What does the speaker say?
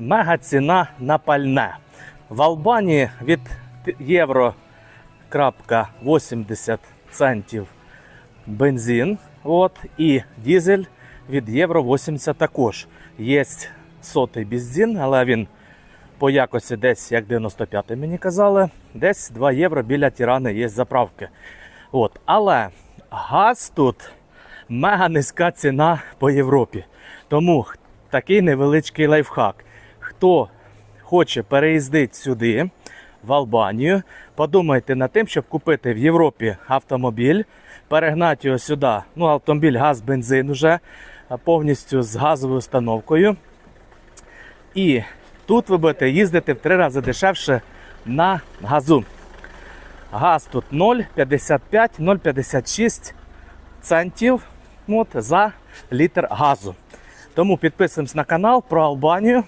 мега ціна на пальне. В Албанії від євро 80 центів бензин. От, і дізель від євро 80 також. Є сотий бензин, але він по якості десь як 95 мені казали. Десь 2 євро біля тірани є заправки. От. Але газ тут мега низька ціна по Європі. Тому такий невеличкий лайфхак. Хто хоче переїздити сюди, в Албанію, подумайте над тим, щоб купити в Європі автомобіль, перегнати його сюди. Ну, автомобіль, газ, бензин уже повністю з газовою установкою. І тут ви будете їздити в три рази дешевше на газу. Газ тут 0,55, 0,56 центів от, за літр газу. Тому підписуємось на канал про Албанію.